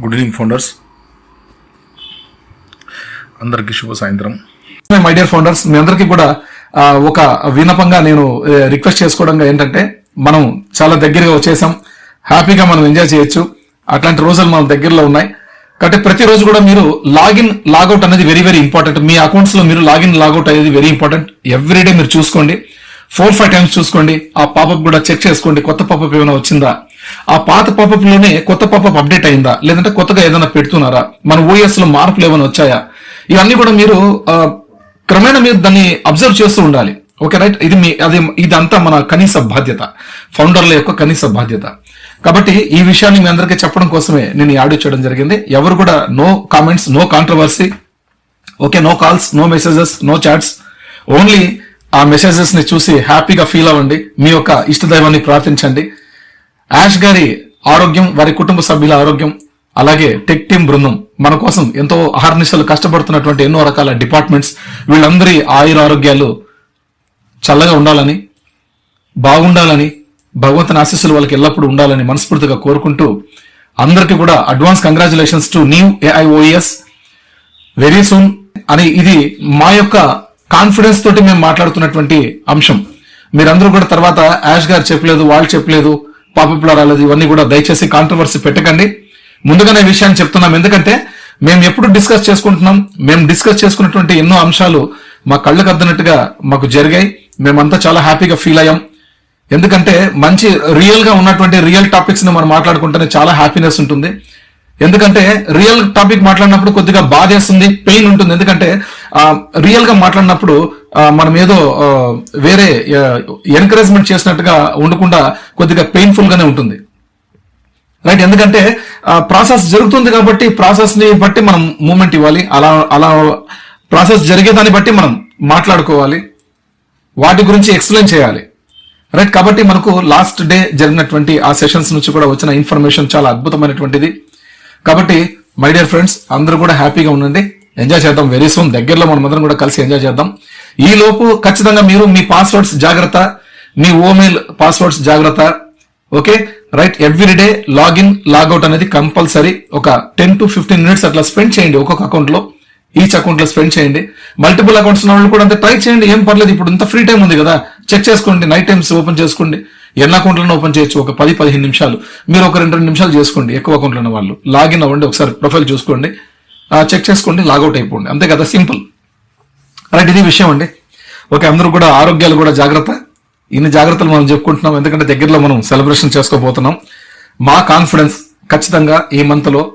Good evening founders అందరికీ శుభ సాయంత్రం. మై డియర్ ఫౌండర్స్ మీ అందరికీ కూడా ఒక వినపంగా నేను రిక్వెస్ట్ చేసుకోవడం ఏంటంటే మనం చాలా దగ్గరగా వచ్చేసాం. హ్యాపీగా మనం ఎంజాయ్ చేయొచ్చు. అట్లాంటి రోజులు మన దగ్గరలో ఉన్నాయి. కాబట్టి ప్రతిరోజు కూడా మీరు లాగిన్ లాగౌట్ అనేది వెరీ వెరీ ఇంపార్టెంట్ మీ అకౌంట్స్లో మీరు లాగిన్ లాగౌట్ అనేది వెరీ ఇంపార్టెంట్ ఎవ్రీడే మీరు చూసుకోండి. ఫోర్ ఫైవ్ టైమ్స్ చూసుకోండి. ఆ పాపప్ కూడా చెక్ చేసుకోండి. కొత్త పాపప్ ఏమైనా వచ్చిందా? ఆ పాత పాపప్లోనే కొత్త పాపప్ అప్డేట్ అయిందా? లేదంటే కొత్తగా ఏదైనా పెడుతున్నారా? మన ఓఎస్లో మార్పులు ఏమైనా వచ్చాయా? ఇవన్నీ కూడా మీరు క్రమేణా మీరు దాన్ని అబ్జర్వ్ చేస్తూ ఉండాలి. ఓకే రైట్ ఇది మీ అది ఇదంతా మన కనీస బాధ్యత. ఫౌండర్ల యొక్క కనీస బాధ్యత. కాబట్టి ఈ విషయాన్ని మీ అందరికీ చెప్పడం కోసమే నేను ఈ ఆడియో చేయడం జరిగింది. ఎవరు కూడా no comments no controversy okay no calls no messages no chats only ఆ మెసేజెస్ని చూసి హ్యాపీగా ఫీల్ అవ్వండి. మీ యొక్క ఇష్టదైవాన్ని ప్రార్థించండి. యాష్ గారి ఆరోగ్యం వారి కుటుంబ సభ్యుల ఆరోగ్యం అలాగే టెక్ టీం బృందం మన కోసం ఎంతో అహర్నిశలు కష్టపడుతున్నటువంటి ఎన్నో రకాల డిపార్ట్మెంట్స్ వీళ్ళందరి ఆయుర ఆరోగ్యాలు చల్లగా ఉండాలని బాగుండాలని భగవంతుని ఆశీస్సులు వాళ్ళకి ఎల్లప్పుడూ ఉండాలని మనస్ఫూర్తిగా కోరుకుంటూ అందరికీ కూడా advance congratulations to new AIOS very soon అని ఇది మా యొక్క కాన్ఫిడెన్స్ తోటి మేము మాట్లాడుతున్నటువంటి అంశం. మీరందరూ కూడా తర్వాత యాష్ గారు చెప్పలేదు వాళ్ళు చెప్పలేదు పాపప్లో అలా ఇవన్నీ కూడా దయచేసి కాంట్రవర్సీ పెట్టకండి. ముందుగానే విషయాన్ని చెప్తున్నాం. ఎందుకంటే మేము ఎప్పుడు డిస్కస్ చేసుకుంటున్నాం? మేము డిస్కస్ చేసుకున్నటువంటి ఎన్నో అంశాలు మా కళ్ళకు అద్దనట్టుగా మాకు జరిగాయి. మేమంతా చాలా హ్యాపీగా ఫీల్ అయ్యాం. ఎందుకంటే మంచి రియల్గా ఉన్నటువంటి రియల్ టాపిక్స్ని మనం మాట్లాడుకుంటేనే చాలా హ్యాపీనెస్ ఉంటుంది. ఎందుకంటే రియల్ టాపిక్ మాట్లాడినప్పుడు కొద్దిగా బాధేస్తుంది పెయిన్ ఉంటుంది. ఎందుకంటే రియల్గా మాట్లాడినప్పుడు మనం ఏదో వేరే ఎంకరేజ్మెంట్ చేసినట్టుగా ఉండకుండా కొద్దిగా పెయిన్ఫుల్ గానే ఉంటుంది. రైట్ ఎందుకంటే ప్రాసెస్ జరుగుతుంది కాబట్టి ప్రాసెస్ని బట్టి మనం మూమెంట్ ఇవ్వాలి. అలా అలా ప్రాసెస్ జరిగేదాన్ని బట్టి మనం మాట్లాడుకోవాలి. వాటి గురించి ఎక్స్ప్లెయిన్ చేయాలి. రైట్ కాబట్టి మనకు లాస్ట్ డే జరిగినటువంటి ఆ సెషన్స్ నుంచి కూడా వచ్చిన ఇన్ఫర్మేషన్ చాలా అద్భుతమైనటువంటిది. కాబట్టి మై డియర్ ఫ్రెండ్స్ అందరూ కూడా హ్యాపీగా ఉండండి. ఎంజాయ్ చేద్దాం. వెరీ సూన్ దగ్గరలో మనం అందరం కూడా కలిసి ఎంజాయ్ చేద్దాం. ఈ లోపు ఖచ్చితంగా మీరు మీ పాస్వర్డ్స్ జాగ్రత్త మీ ఓమెయిల్ పాస్వర్డ్స్ జాగ్రత్త okay? Right every day login logout అనేది కంపల్సరీ ఒక టెన్ టు ఫిఫ్టీన్ మినిట్స్ అట్లా స్పెండ్ చేయండి ఒక్కొక్క అకౌంట్లో. ఈచ్ అకౌంట్లో స్పెండ్ చేయండి. మల్టిపుల్ అకౌంట్స్ ఉన్న వాళ్ళు కూడా అంతే ట్రై చేయండి ఏం పర్లేదు. ఇప్పుడు ఇంత ఫ్రీ టైం ఉంది కదా చెక్ చేసుకోండి నైట్ టైమ్స్ ఓపెన్ చేసుకోండి. ఎన్ని అకౌంట్లను ఓపెన్ చేయొచ్చు? ఒక పది పదిహేను నిమిషాలు. మీరు ఒక రెండు రెండు నిమిషాలు చేసుకోండి ఎక్కువ అకౌంట్లు ఉన్న వాళ్ళు. లాగిన్ అవ్వండి ఒకసారి ప్రొఫైల్ చూసుకోండి. చెక్ చేసుకోండి లాగౌట్ అయిపోండి. అంతే కదా సింపుల్ రైట్ ఇది విషయం అండి. ఓకే అందరూ కూడా ఆరోగ్యాలు కూడా జాగ్రత్త. ఇన్ని జాగ్రత్తలు మనం చెప్పుకుంటున్నాం. ఎందుకంటే దగ్గరలో మనం సెలబ్రేషన్ చేసుకోబోతున్నాం. మా కాన్ఫిడెన్స్ ఖచ్చితంగా ఈ మంత్లో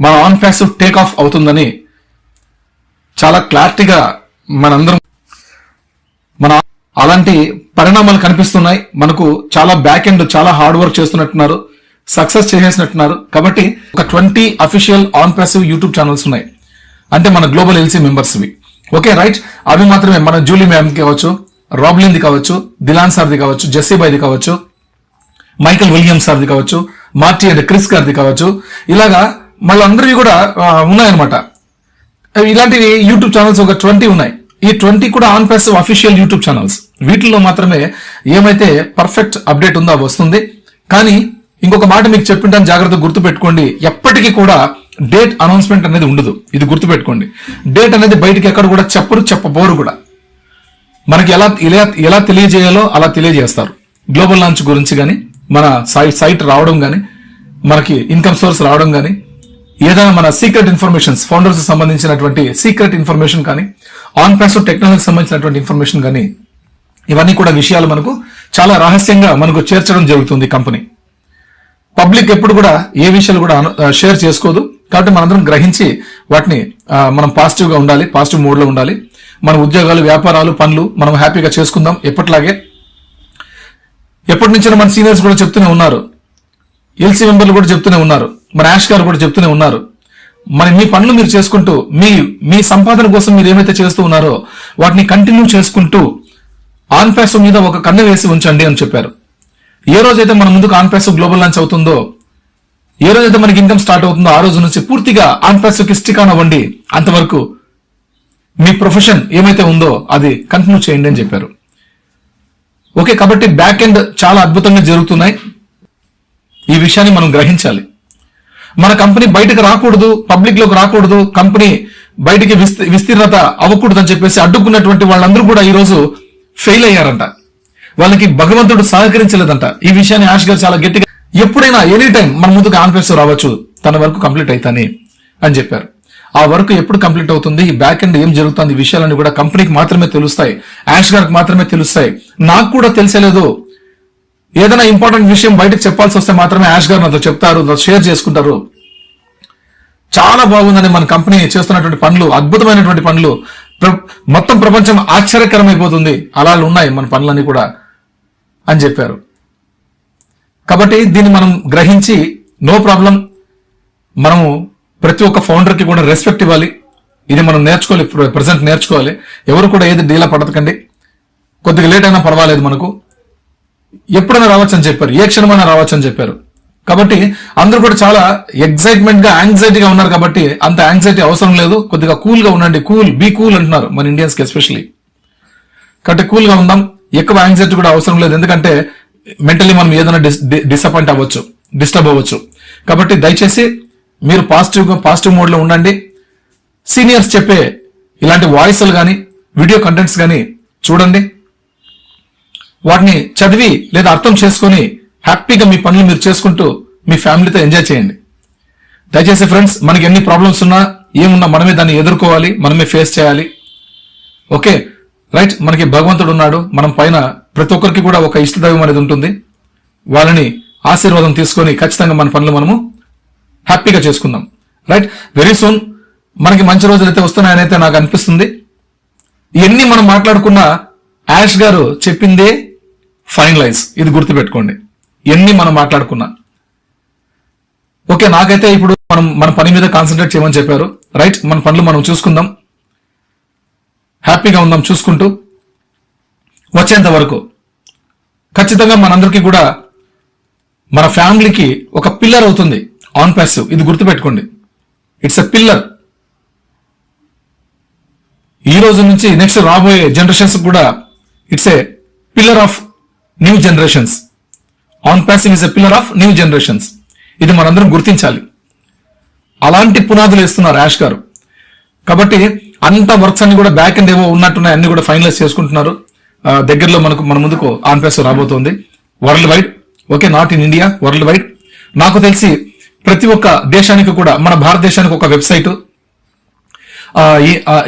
మన ఆన్ ప్యాసివ్ టేక్ ఆఫ్ అవుతుందని చాలా క్లారిటీగా మనందరం మన అలాంటి పరిణామాలు కనిపిస్తున్నాయి. మనకు చాలా బ్యాక్ ఎండ్ చాలా హార్డ్ వర్క్ చేస్తున్నట్టున్నారు. సక్సెస్ చేసేసినట్టున్నారు. కాబట్టి ఒక twenty official OnPassive YouTube channels ఉన్నాయి. అంటే మన గ్లోబల్ ఎల్సీ మెంబర్స్వి ఓకే రైట్ అవి మాత్రమే. మన జూలీ మ్యామ్ కావచ్చు రాబ్లిన్ది కావచ్చు దిలాన్ సార్ది కావచ్చు జెస్సీబాయ్ది కావచ్చు మైకల్ విలియమ్స్ సార్ది కావచ్చు మార్టీ అండ్ క్రిస్ గారిది కావచ్చు. ఇలాగా మళ్ళీ కూడా ఉన్నాయన్నమాట. ఇలాంటివి యూట్యూబ్ ఛానల్స్ ఒక ట్వంటీ ఉన్నాయి. ఈ ట్వంటీ కూడా on plus official YouTube channels. వీటిల్లో మాత్రమే ఏమైతే పర్ఫెక్ట్ అప్డేట్ ఉందో వస్తుంది. కానీ ఇంకొక మాట మీకు చెప్పింటాను జాగ్రత్త గుర్తు పెట్టుకోండి ఎప్పటికీ కూడా డేట్ అనౌన్స్మెంట్ అనేది ఉండదు. ఇది గుర్తుపెట్టుకోండి. డేట్ అనేది బయటికి ఎక్కడ కూడా చెప్పరు చెప్పబోరు కూడా. మనకి ఎలా ఎలా ఎలా తెలియజేయాలో అలా తెలియజేస్తారు. గ్లోబల్ లాంచ్ గురించి కానీ మన సైట్ సైట్ రావడం కానీ మనకి ఇన్కమ్ సోర్స్ రావడం కానీ ఏదైనా మన సీక్రెట్ ఇన్ఫర్మేషన్స్ ఫౌండర్స్ సంబంధించినటువంటి సీక్రెట్ ఇన్ఫర్మేషన్ కానీ ఆన్ ప్యాస్ టెక్నాలజీకి సంబంధించినటువంటి ఇన్ఫర్మేషన్ కానీ ఇవన్నీ కూడా విషయాలు మనకు చాలా రహస్యంగా మనకు చేర్చడం జరుగుతుంది కంపెనీ పబ్లిక్ ఎప్పుడు కూడా ఏ విషయాలు కూడా షేర్ చేసుకోదు. కాబట్టి మనందరం గ్రహించి వాటిని మనం పాజిటివ్గా ఉండాలి పాజిటివ్ మోడ్లో ఉండాలి. మన ఉద్యోగాలు వ్యాపారాలు పనులు మనం హ్యాపీగా చేసుకుందాం. ఎప్పటిలాగే ఎప్పటి నుంచో మన సీనియర్స్ కూడా చెప్తూనే ఉన్నారు. ఎల్సీ మెంబర్లు కూడా చెప్తూనే ఉన్నారు. మన యాష్ గారు కూడా చెప్తూనే ఉన్నారు. మరి మీ పనులు మీరు చేసుకుంటూ మీ మీ సంపాదన కోసం మీరు ఏమైతే చేస్తూ ఉన్నారో వాటిని కంటిన్యూ చేసుకుంటూ ఆన్ మీద ఒక కన్ను వేసి ఉంచండి అని చెప్పారు. ఏ రోజైతే మన ముందుకు ఆన్ గ్లోబల్ లాంచ్ అవుతుందో ఏ రోజైతే మనకి ఇన్కమ్ స్టార్ట్ అవుతుందో ఆ రోజు నుంచి పూర్తిగా ఆన్ ప్యాస్కి స్టిక్ అవ్వండి అంతవరకు మీ ప్రొఫెషన్ ఏమైతే ఉందో అది కంటిన్యూ చేయండి అని చెప్పారు. ఓకే కాబట్టి బ్యాక్ ఎండ్ చాలా అద్భుతంగా జరుగుతున్నాయి. ఈ విషయాన్ని మనం గ్రహించాలి. మన కంపెనీ బయటకు రాకూడదు పబ్లిక్లోకి రాకూడదు కంపెనీ బయటికి విస్త- విస్తీర్ణత అవ్వకూడదు అని చెప్పేసి అడ్డుకున్నటువంటి వాళ్ళందరూ కూడా ఈ రోజు ఫెయిల్ అయ్యారంట. వాళ్ళకి భగవంతుడు సహకరించలేదంట. ఈ విషయాన్ని యాష్ గారు చాలా గట్టిగా ఎప్పుడైనా ఎనీ టైం మన ముందుకు ఆన్ఫెస్ రావచ్చు తన వరకు కంప్లీట్ అవుతాని అని చెప్పారు. ఆ వర్క్ ఎప్పుడు కంప్లీట్ అవుతుంది? ఈ బ్యాక్ ఎండ్ ఏం జరుగుతుంది? ఈ విషయాలన్నీ కూడా కంపెనీకి మాత్రమే తెలుస్తాయి. యాష్ గారికి మాత్రమే తెలుస్తాయి. నాకు కూడా తెలిసేలేదు. ఏదైనా ఇంపార్టెంట్ విషయం బయటకు చెప్పాల్సి వస్తే మాత్రమే యాష్ గారు నాతో చెప్తారు షేర్ చేసుకుంటారు. చాలా బాగుందని మన కంపెనీ చేస్తున్నటువంటి పనులు అద్భుతమైనటువంటి పనులు మొత్తం ప్రపంచం ఆశ్చర్యకరమైపోతుంది. అలా ఉన్నాయి మన పనులన్నీ కూడా అని చెప్పారు. కాబట్టి దీన్ని మనం గ్రహించి నో ప్రాబ్లం మనము ప్రతి ఒక్క ఫౌండర్కి కూడా రెస్పెక్ట్ ఇవ్వాలి. ఇది మనం నేర్చుకోవాలి ప్రజెంట్ నేర్చుకోవాలి. ఎవరు కూడా ఏది డీలా పడతకండి. కొద్దిగా లేట్ అయినా పర్వాలేదు మనకు. ఎప్పుడైనా రావచ్చు అని చెప్పారు ఏ క్షణమైనా రావచ్చు అని చెప్పారు. కాబట్టి అందరూ కూడా చాలా ఎగ్జైట్మెంట్గా యాంగ్జైటీగా ఉన్నారు కాబట్టి అంత యాంగ్జైటీ అవసరం లేదు. కొద్దిగా కూల్గా ఉండండి. కూల్ బీ కూల్ అంటున్నారు మన ఇండియన్స్కి ఎస్పెషల్లీ. కాబట్టి కూల్గా ఉందాం. ఎక్కువ యాంగ్జైటీ కూడా అవసరం లేదు. ఎందుకంటే మెంటలీ మనం ఏదైనా డిసప్పాయింట్ అవ్వచ్చు డిస్టర్బ్ అవ్వచ్చు. కాబట్టి దయచేసి మీరు పాజిటివ్ పాజిటివ్ మోడ్లో ఉండండి. సీనియర్స్ చెప్పే ఇలాంటి వాయిస్లు కానీ వీడియో కంటెంట్స్ కానీ చూడండి. వాటిని చదివి లేదా అర్థం చేసుకొని హ్యాపీగా మీ పనులు మీరు చేసుకుంటూ మీ ఫ్యామిలీతో ఎంజాయ్ చేయండి. దయచేసి ఫ్రెండ్స్ మనకి ఎన్ని ప్రాబ్లమ్స్ ఉన్నా ఏమున్నా మనమే దాన్ని ఎదుర్కోవాలి మనమే ఫేస్ చేయాలి. ఓకే రైట్ మనకి భగవంతుడు ఉన్నాడు మనం పైన ప్రతి ఒక్కరికి కూడా ఒక ఇష్టదైవం అనేది ఉంటుంది. వాళ్ళని ఆశీర్వాదం తీసుకొని ఖచ్చితంగా మన పనులు మనము హ్యాపీగా చేసుకుందాం. రైట్ వెరీ సూన్ మనకి మంచి రోజులు అయితే వస్తున్నాయనైతే నాకు అనిపిస్తుంది. ఎన్ని మనం మాట్లాడుకున్న యాష్ గారు చెప్పిందే ఫైనలైజ్. ఇది గుర్తుపెట్టుకోండి. ఎన్ని మనం మాట్లాడుకున్నా. ఓకే నాకైతే ఇప్పుడు మనం మన పని మీద కాన్సన్ట్రేట్ చేయమని చెప్పారు. రైట్ మన పనులు మనం చూసుకుందాం. హ్యాపీగా ఉందాం చూసుకుంటూ. వచ్చేంత వరకు. ఖచ్చితంగా మనందరికీ కూడా మన ఫ్యామిలీకి ఒక పిల్లర్ అవుతుంది. ఆన్ ప్యాసివ్ ఇది గుర్తుపెట్టుకోండి. ఇట్స్ ఎ పిల్లర్ ఈ రోజు నుంచి నెక్స్ట్ రాబోయే జనరేషన్స్ కూడా it's a pillar of new generations OnPassive is a pillar of new generations ఇది మనందరం గుర్తించాలి. అలాంటి పునాదులు వేస్తున్నారు యాష్ గారు. కాబట్టి అంత వర్క్స్ అన్ని కూడా బ్యాక్ అండ్ ఏవో ఉన్నట్టున్నాయి అన్ని కూడా ఫైనలైజ్ చేసుకుంటున్నారు. దగ్గరలో మనకు మన ముందుకు ఆన్ రాబోతోంది. World wide okay not in India world wide నాకు తెలిసి ప్రతి ఒక్క దేశానికి కూడా మన భారతదేశానికి ఒక వెబ్సైట్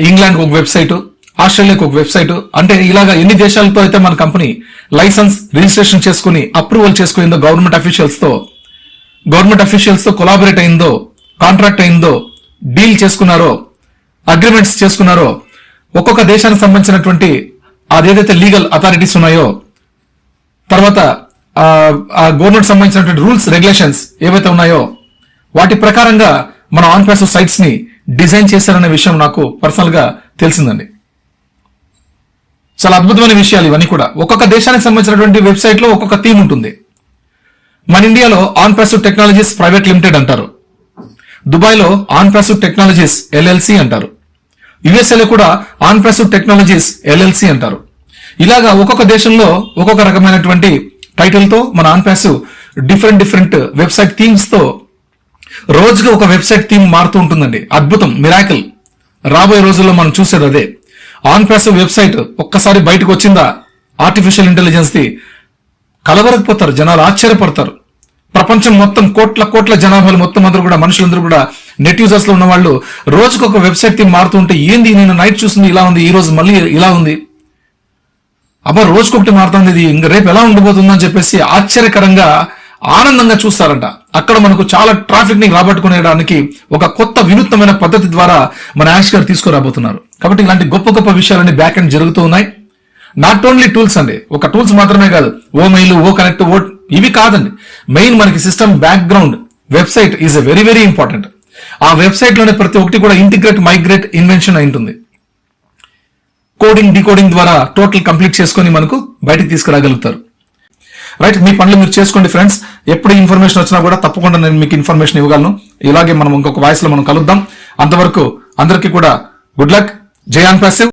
ఇంగ్లాండ్ ఒక వెబ్సైట్ ఆస్ట్రేలియాకి ఒక వెబ్సైట్. అంటే ఇలాగా ఎన్ని దేశాలతో అయితే మన కంపెనీ లైసెన్స్ రిజిస్ట్రేషన్ చేసుకుని అప్రూవల్ చేసుకుందో గవర్నమెంట్ అఫీషియల్స్తో గవర్నమెంట్ అఫీషియల్స్తో కొలాబరేట్ అయిందో కాంట్రాక్ట్ అయిందో డీల్ చేసుకున్నారో అగ్రిమెంట్స్ చేసుకున్నారో ఒక్కొక్క దేశానికి సంబంధించినటువంటి అదేదైతే లీగల్ అథారిటీస్ ఉన్నాయో తర్వాత ఆ గవర్నమెంట్ సంబంధించినటువంటి రూల్స్ రెగ్యులేషన్స్ ఏవైతే ఉన్నాయో వాటి ప్రకారంగా మన ఆన్ ప్యాసివ్ సైట్స్ని డిజైన్ చేశారనే విషయం నాకు పర్సనల్గా తెలిసిందండి. చాలా అద్భుతమైన విషయాలు ఇవన్నీ కూడా. ఒక్కొక్క దేశానికి సంబంధించినటువంటి వెబ్సైట్లో ఒక్కొక్క థీమ్ ఉంటుంది. మన ఇండియాలో OnPassive technologies private limited అంటారు. దుబాయ్లో ఆన్ ప్యాసివ్ టెక్నాలజీస్ ఎల్ఎల్సి అంటారు. యుఎస్ఏలో కూడా ఆన్ప్రెసివ్ టెక్నాలజీస్ ఎల్ఎల్సి అంటారు. ఇలాగా ఒక్కొక్క దేశంలో ఒక్కొక్క రకమైనటువంటి టైటిల్తో మన ఆన్ప్రెసివ్ డిఫరెంట్ డిఫరెంట్ వెబ్సైట్ థీమ్స్తో రోజుకి ఒక వెబ్సైట్ థీమ్ మారుతూ ఉంటుందండి. అద్భుతం మిరాకిల్. రాబోయే రోజుల్లో మనం చూసేది అదే. ఆన్ప్రెసివ్ వెబ్సైట్ ఒక్కసారి బయటకు వచ్చిందా? ఆర్టిఫిషియల్ ఇంటెలిజెన్స్ది కలవరకపోతారు జనాలు ఆశ్చర్యపడతారు. ప్రపంచం మొత్తం కోట్ల కోట్ల జనాభాలు మొత్తం అందరూ కూడా మనుషులందరూ కూడా నెట్ యూజర్స్లో ఉన్న వాళ్ళు రోజుకు ఒక వెబ్సైట్ థీమ్ మారుతుంటే ఏంది నేను నైట్ చూసింది ఇలా ఉంది ఈ రోజు మళ్ళీ ఇలా ఉంది. అబ్బా రోజుకొకటి మారుతుంది ఇది ఇంకా రేపు ఎలా ఉండబోతుందని చెప్పేసి ఆశ్చర్యకరంగా ఆనందంగా చూస్తారంట. అక్కడ మనకు చాలా ట్రాఫిక్ని రాబట్టుకునేయడానికి ఒక కొత్త వినూత్నమైన పద్ధతి ద్వారా మన యాష్ గారు తీసుకురాబోతున్నారు. కాబట్టి ఇలాంటి గొప్ప గొప్ప విషయాలన్నీ బ్యాక్ అండ్ జరుగుతూ ఉన్నాయి. నాట్ ఓన్లీ టూల్స్ అండి ఒక టూల్స్ మాత్రమే కాదు ఓ మెయిల్ ఓ కనెక్ట్ ఓ ఇవి కాదండి. మెయిన్ మనకి system background website is very very important ఆ వెబ్సైట్లోనే ప్రతి ఒక్కటి కూడా ఇంటిగ్రేట్ మైగ్రేట్ ఇన్వెన్షన్ అయి ఉంటుంది. కోడింగ్ డికోడింగ్ ద్వారా టోటల్ కంప్లీట్ చేసుకొని మనకు బయటకు తీసుకురాగలుగుతారు. రైట్ మీ పనులు మీరు చేసుకోండి ఫ్రెండ్స్ ఎప్పుడు ఇన్ఫర్మేషన్ వచ్చినా కూడా తప్పకుండా నేను మీకు ఇన్ఫర్మేషన్ ఇవ్వగలను. ఇలాగే మనం ఇంకొక వాయిస్లో మనం కలుద్దాం. అంతవరకు అందరికీ కూడా గుడ్ లక్ జయాన్ ప్యాసివ్